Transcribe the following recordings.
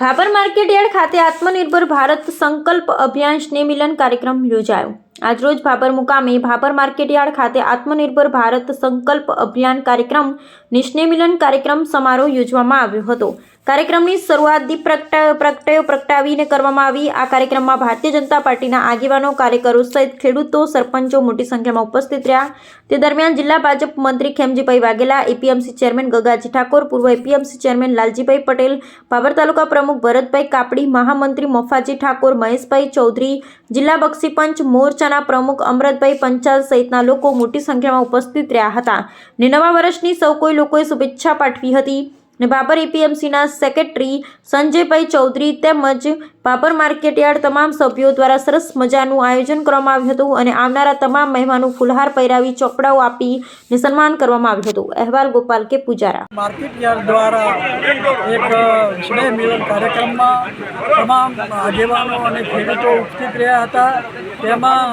Bhabhar market yard ખાતે આત્મનિર્ભર ભારત સંકલ્પ અભિયાન સ્નેહમિલન કાર્યક્રમ યોજાયો. આજરોજ ભાભર મુકામે ભાભર માર્કેટયાર્ડ ખાતે આત્મનિર્ભર ભારત સંકલ્પ અભિયાન કાર્યક્રમ, ને મિલન કાર્યક્રમ સમારોહ યોજવામાં આવ્યો હતો. કાર્યક્રમની શરૂઆત દીપ પ્રગટા પ્રગટયો પ્રગટાવીને કરવામાં આવી. આ કાર્યક્રમમાં ભારતીય જનતા પાર્ટીના આગેવાનો, કાર્યકરો સહિત ખેડૂતો, સરપંચો મોટી સંખ્યામાં ઉપસ્થિત રહ્યા. તે દરમિયાન જિલ્લા ભાજપ મંત્રી ખેમજીભાઈ વાઘેલા, એપીએમસી ચેરમેન ગગાજી ઠાકોર, પૂર્વ એપીએમસી ચેરમેન લાલજીભાઈ પટેલ ભાભર તાલુકા પ્રમુખ ભરતભાઈ કાપડી, મહામંત્રી મફાજી ઠાકોર, મહેશભાઈ ચૌધરી, જિલ્લા બક્ષીપંચ મોરચાના પ્રમુખ અમરતભાઈ પંચાલ સહિતના લોકો મોટી સંખ્યામાં ઉપસ્થિત રહ્યા હતા. ને નવા વર્ષની સૌ કોઈ લોકોએ શુભેચ્છા પાઠવી હતી. ને બાબર એપીએમસીના સેક્રેટરી સંજયભાઈ ચૌધરી તેમજ બાબર માર્કેટયાર્ડ તમામ સભ્યો દ્વારા સરસ મજાનું આયોજન કરવામાં આવ્યું હતું અને આવનારા તમામ મહેમાનો ફુલહાર પહેરાવી ચોપડાઓ આપી ને સન્માન કરવામાં આવ્યું હતું. અહેવાલ ગોપાલ કે પૂજારા. માર્કેટયાર્ડ દ્વારા એક સ્નેહ મિલન કાર્યક્રમમાં તમામ આગેવાનો અને ખેડૂતો ઉપસ્થિત રહ્યા હતા. તેમાં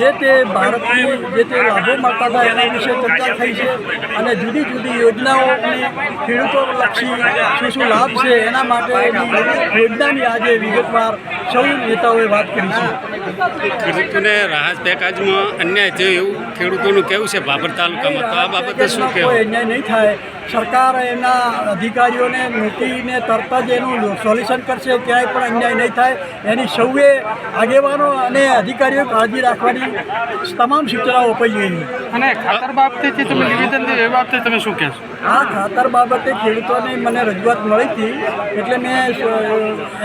જે તે ભારતની જે તે લાભો મળતા હતા એના વિશે ચર્ચા થઈ છે અને જુદી જુદી યોજનાઓ અને ખેડૂતોલક્ષી શું શું લાભ છે એના માટેની યોજનાની આજે વિગતવાર સૌ નેતાઓએ વાત કરી છે. ખેડૂતોને રાહત પેકાજમાં અન્યાય થયો એવું ખેડૂતોનું કેવું છે? બાબર તાલુકામાં તો આ બાબતે શું કહેવાય કહેવું? અન્યાય નહીં થાય. સરકાર એના અધિકારીઓને મૂકીને તરત જ એનું સોલ્યુશન કરશે ક્યાંય પણ અન્યાય નહીં થાય. એની સૌએ આગેવાનો અને અધિકારીઓ કાળજી રાખવાની તમામ સૂચનાઓ અપાઈ જોઈએ અને ખાતર બાબતેથી તમે નિવેદન એ બાબતે તમે શું કહેશો? આ ખાતર બાબતે ખેડૂતોની મને રજૂઆત મળી હતી એટલે મેં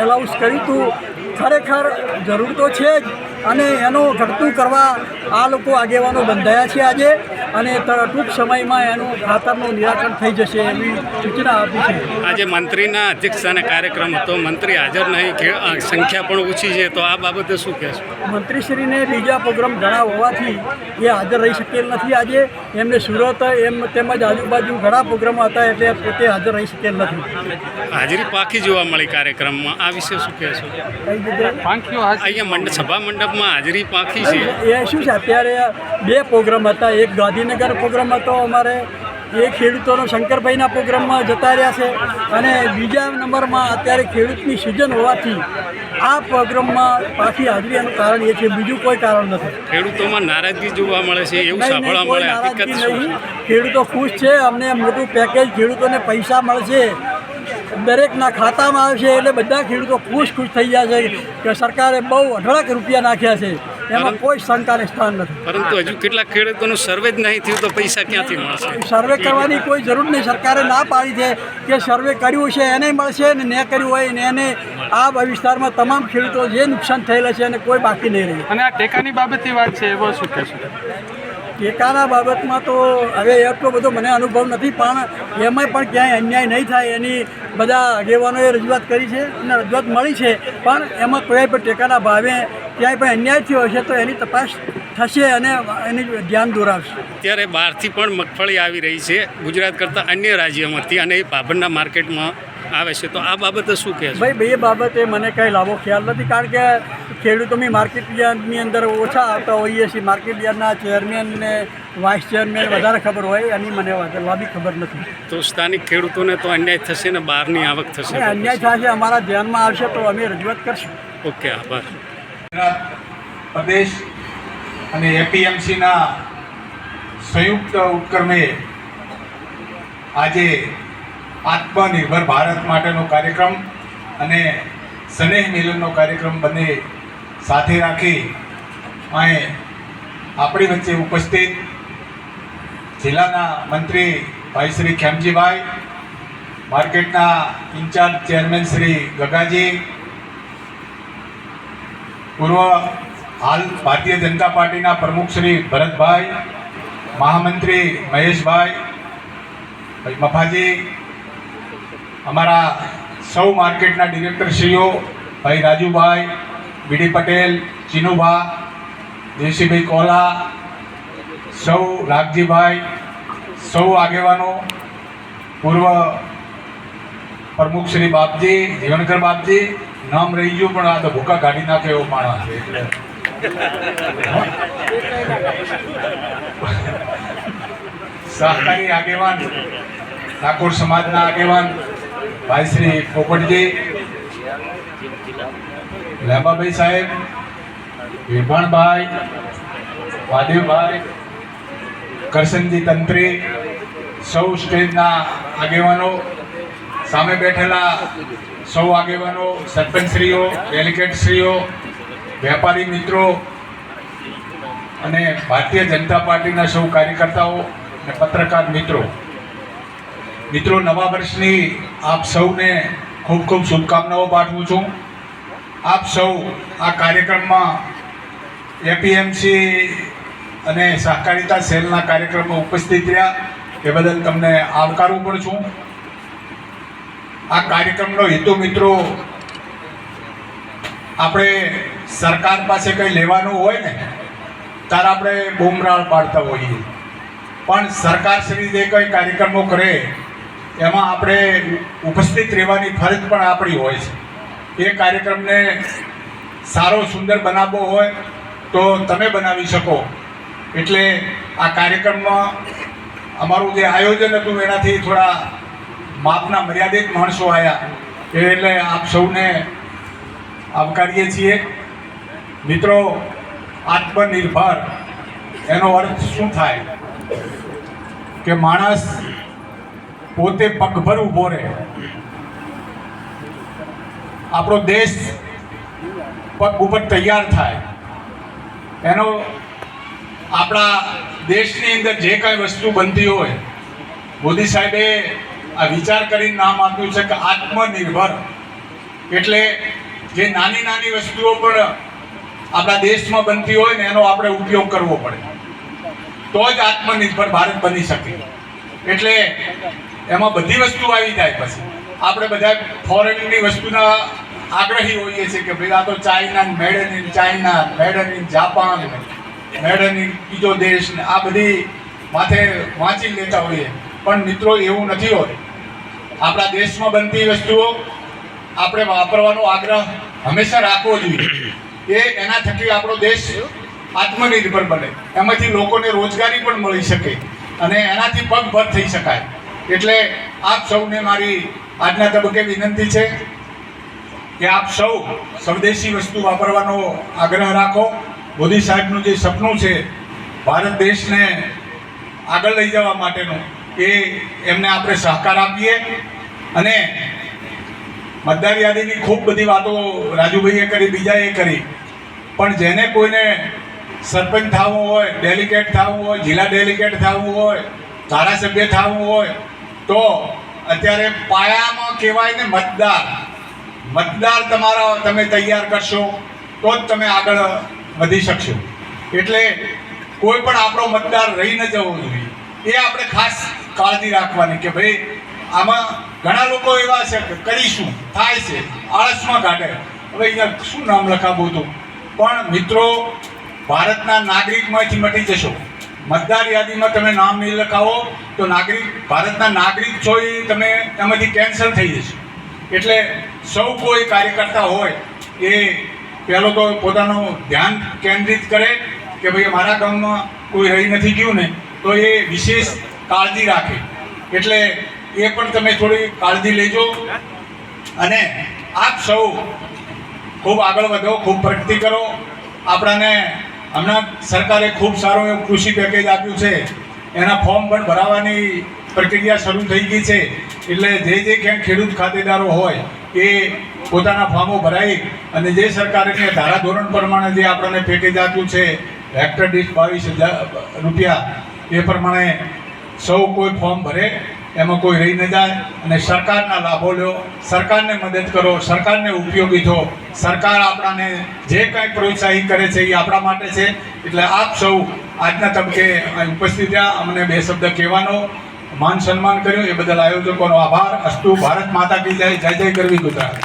એલાઉન્સ કર્યું હતું. ખરેખર જરૂર તો છે જ. અને એનું ઘટતું કરવા આ લોકો આગેવાનો બંધાયા છે આજે. અને ત- ટૂંક સમયમાં એનું ખાતરનું નિરાકરણ થઈ જશે એવી સૂચના આપી છે. આજે મંત્રીના અધ્યક્ષસ્થાને કાર્યક્રમ હતો. મંત્રી હાજર નહીં. કે સંખ્યા પણ ઓછી છે. તો આ બાબતે શું કહેશો? મંત્રીશ્રીને બીજા પ્રોગ્રામ ઘણા હોવાથી એ હાજર રહી શકેલ નથી. આજે એમને સુરત એમ તેમજ આજુબાજુ ઘણા પ્રોગ્રામો હતા એટલે પોતે હાજર રહી શકેલ નથી. હાજરી પાકી જોવા મળી કાર્યક્રમમાં. આ વિશે શું કહેશો? અહીંયા મંડપ સભા મંડપમાં હાજરી પાકી છે. એ શું છે? અત્યારે બે પ્રોગ્રામ હતા. એક ગાંધીનગર પ્રોગ્રામમાં તો અમારે એ ખેડૂતોનો શંકરભાઈના પ્રોગ્રામમાં જતા રહ્યા છે અને બીજા નંબરમાં અત્યારે ખેડૂતની સિઝન હોવાથી આ પ્રોગ્રામમાં પાછી હાજરી એનું કારણ એ છે બીજું કોઈ કારણ નથી. ખેડૂતોમાં નારાજગી જોવા મળે છે એવું સાંભળવા મળે હકીકત નહીં. ખેડૂતો ખુશ છે અમને મોટું પેકેજ ખેડૂતોને પૈસા મળશે. દરેકના ખાતામાં આવશે એટલે બધા ખેડૂતો ખુશ ખુશ થઈ ગયા છે કે સરકારે બહુ અઢળક રૂપિયા નાખ્યા છે. એમાં કોઈ શંકાને સ્થાન નથી. પરંતુ હજુ કેટલાક ખેડૂતોનું સર્વે જ નહીં થયું તો પૈસા ક્યાંથી મળશે? સર્વે કરવાની કોઈ જરૂર નહીં. સરકારે ના પાડી છે કે સર્વે કર્યું છે એને મળશે ને ન કર્યું હોય ને એને આ વિસ્તારમાં તમામ ખેડૂતો જે નુકસાન થયેલા છે એને કોઈ બાકી નહીં રહ્યું અને આ ટેકાની બાબતની વાત છે એવો શું કહેશો? ટેકાના બાબતમાં તો હવે એટલો બધો મને અનુભવ નથી પણ એમાંય પણ ક્યાંય અન્યાય નહીં થાય. એની બધા આગેવાનોએ રજૂઆત કરી છે અને રજૂઆત મળી છે પણ એમાં કોઈ પણ ટેકાના ભાવે ક્યાંય પણ અન્યાય થયો હશે તો એની તપાસ થશે અને એની ધ્યાન દોરાવશે અત્યારે બહારથી પણ મગફળી આવી રહી છે. ગુજરાત કરતાં અન્ય રાજ્યોમાંથી અને એ ભાભરના માર્કેટમાં આવે છે. તો આ બાબતે શું કહેશો? ભાઈ બે બાબતે મને કંઈ લાભો ખ્યાલ નથી કારણ કે ખેડૂતોની માર્કેટ યાર્ડની અંદર ઓછા આવતા હોઈએ છીએ. માર્કેટ યાર્ડના ચેરમેન ને વાઇસ ચેરમેન વધારે ખબર હોય એની મને લાંબી ખબર નથી. તો સ્થાનિક ખેડૂતોને તો અન્યાય થશે ને બહારની આવક થશે? અન્યાય થશે અમારા ધ્યાનમાં આવશે તો અમે રજૂઆત કરશું. ઓકે આભાર. ગુજરાત, પ્રદેશ અને એપીએમસીના સંયુક્ત ઉપક્રમે આજે આત્મનિર્ભર ભારત માટેનો કાર્યક્રમ અને સ્નેહ મિલનનો કાર્યક્રમ બંને સાથે રાખી અહીં આપણી વચ્ચે ઉપસ્થિત જિલ્લાના મંત્રી ભાઈ શ્રી ખેમજીભાઈ, માર્કેટના ઇન્ચાર્જ ચેરમેન શ્રી ગગાજી પૂર્વ હાલ ભારતીય જનતા પાર્ટીના પ્રમુખ શ્રી ભરતભાઈ, મહામંત્રી મહેશભાઈ ભાઈ મફાજી, અમારા સૌ માર્કેટના ડિરેક્ટરશ્રીઓ, ભાઈ રાજુભાઈ બીડી પટેલ, ચીનુભા દેવસીભાઈ કોલા, સૌ રાગજીભાઈ, સૌ આગેવાનો, પૂર્વ પ્રમુખ શ્રી બાપજી, જીવનકર બાપજી, નામ રહી ગયું, પણ આ તો ભૂકા કાઢી નાખે એવો માણસ છે. સહકારી આગેવાન, ઠાકોર સમાજના આગેવાન, ભાઈ શ્રી પોપટજી, લેબાભાઈ સાહેબ, વિભાણભાઈ, વાદેવભાઈ, કરશનજી તંત્રી, સૌ સ્ટેજના આગેવાનો સામે બેઠેલા સૌ આગેવાનો, સરપંચશ્રીઓ, ડેલિગેટશ્રીઓ, વેપારી મિત્રો અને ભારતીય જનતા પાર્ટીના સૌ કાર્યકર્તાઓ અને પત્રકાર મિત્રો. મિત્રો, નવા વર્ષની આપ સૌને ખૂબ ખૂબ શુભકામનાઓ પાઠવું છું. આપ સૌ આ કાર્યક્રમમાં એપીએમસી અને સહકારિતા સેલના કાર્યક્રમમાં ઉપસ્થિત રહ્યા એ બદલ તમને આવકારું પણ છું. આ કાર્યક્રમનો હેતુ મિત્રો, આપણે સરકાર પાસે કંઈ લેવાનું હોય ને, ત્યારે આપણે બૂમરાળ પાડતા હોઈએ. પણ સરકાર શ્રી જે કંઈ કાર્યક્રમો કરે, એમાં આપણે ઉપસ્થિત રહેવાની ફરજ પણ આપણી હોય છે. એ કાર્યક્રમને સારો, સુંદર બનાવવો હોય, તો તમે બનાવી શકો. એટલે આ કાર્યક્રમમાં અમારું જે આયોજન હતું, એનાથી થોડા માપના મર્યાદિત માણસો આવ્યા એટલે આપ સૌને આવકારીએ છીએ. મિત્રો, આત્મનિર્ભર, એનો અર્થ શું થાય? કે માણસ પોતે પગભર ઊભો રહે. આપણો દેશ પગ ઉપર તૈયાર થાય. એનો આપણા દેશની અંદર જે કાંઈ વસ્તુ બનતી હોય, મોદી સાહેબે આ વિચાર કરીને નામ આપ્યું છે કે આત્મનિર્ભર. એટલે જે નાની નાની વસ્તુઓ પણ આપણા દેશમાં બનતી હોય ને એનો આપણે ઉપયોગ કરવો પડે. તો જ આત્મનિર્ભર ભારત બની શકે. એટલે એમાં બધી વસ્તુ આવી જાય પછી. આપણે બધા ફોરેનની વસ્તુના આગ્રહી હોઈએ છીએ કે ભાઈ આ તો China made in China, made in Japan, made in બીજો દેશ આ બધી માથે વાંચી લેતા હોઈએ. પણ મિત્રો, એવું નથી હોતું. આપણા દેશમાં બનતી વસ્તુઓ આપણે વાપરવાનો આગ્રહ હંમેશા રાખવો જોઈએ. એ એના થકી આપણો દેશ આત્મનિર્ભર બને. એમાંથી લોકોને રોજગારી પણ મળી શકે અને એનાથી પગભર થઈ શકાય. એટલે આપ સૌને મારી આજના તબક્કે વિનંતી છે કે આપ સૌ સ્વદેશી વસ્તુ વાપરવાનો આગ્રહ રાખો. મોદી સાહેબનું જે સપનું છે, ભારત દેશને આગળ લઈ જવા માટેનું એ એમને આપણે સહકાર આપીએ. અને મતદાર યાદીની ખૂબ બધી વાતો રાજુભાઈએ કરી, બીજાએ કરી. પણ જેને કોઈને સરપંચ થવું હોય, ડેલિગેટ થવું હોય, જિલ્લા ડેલિગેટ થવું હોય, ધારાસભ્ય થવું હોય, તો અત્યારે પાયામાં કહેવાય ને મતદાર. મતદાર તમારા, તમે તૈયાર કરશો, તો જ તમે આગળ વધી શકશો. એટલે કોઈ પણ આપણો મતદાર રહી ન જવો જોઈએ. એ આપણે ખાસ કાળજી રાખવાની કે ભાઈ આમાં ઘણા લોકો એવા છે કે કરીશું, થાય છે, આળસમાં કાઢે હવે અહીંયા શું નામ લખાવું હતું? પણ મિત્રો, ભારતના નાગરિકમાંથી મટી જશો. મતદાર યાદીમાં તમે નામ નહીં લખાવો, તો નાગરિક, ભારતના નાગરિક છો એ તમે એમાંથી કેન્સલ થઈ જશે. એટલે સૌ કોઈ કાર્યકર્તા હોય એ પહેલો તો પોતાનું ધ્યાન કેન્દ્રિત કરે કે ભાઈ મારા ગામમાં કોઈ રહી નથી ગયું ને, તો એ વિશેષ કાળજી રાખે. એટલે એ પણ તમે થોડી કાળજી લેજો. અને આપ સૌ ખૂબ આગળ વધો, ખૂબ પ્રગતિ કરો. આપણાને હમણાં સરકારે ખૂબ સારું એવું કૃષિ પેકેજ આપ્યું છે. એના ફોર્મ પણ ભરાવાની પ્રક્રિયા શરૂ થઈ ગઈ છે. એટલે જે જે ક્યાંક ખેડૂત ખાતેદારો હોય, એ પોતાના ફોર્મો ભરાઈ અને જે સરકારે ધારાધોરણ પ્રમાણે જે આપણને પેકેજ આપ્યું છે હેક્ટર દીઠ બાવીસ હજાર રૂપિયા, એ પ્રમાણે સૌ કોઈ ફોર્મ ભરે, એમાં કોઈ રહી ન જાય અને સરકારના લાભો લો. સરકારને મદદ કરો, સરકારને ઉપયોગી થો. સરકાર આપણાને જે કાંઈ પ્રોત્સાહિત કરે છે એ આપણા માટે છે. એટલે આપ સૌ આજના તબકે ઉપસ્થિત રહ્યા. અમને બે શબ્દ કહેવાનો. માન સન્માન કર્યું. એ બદલ આયોજકોનો આભાર. અસ્તુ ભારત માતા કી જય. જય જય કરવી ગુજરાત.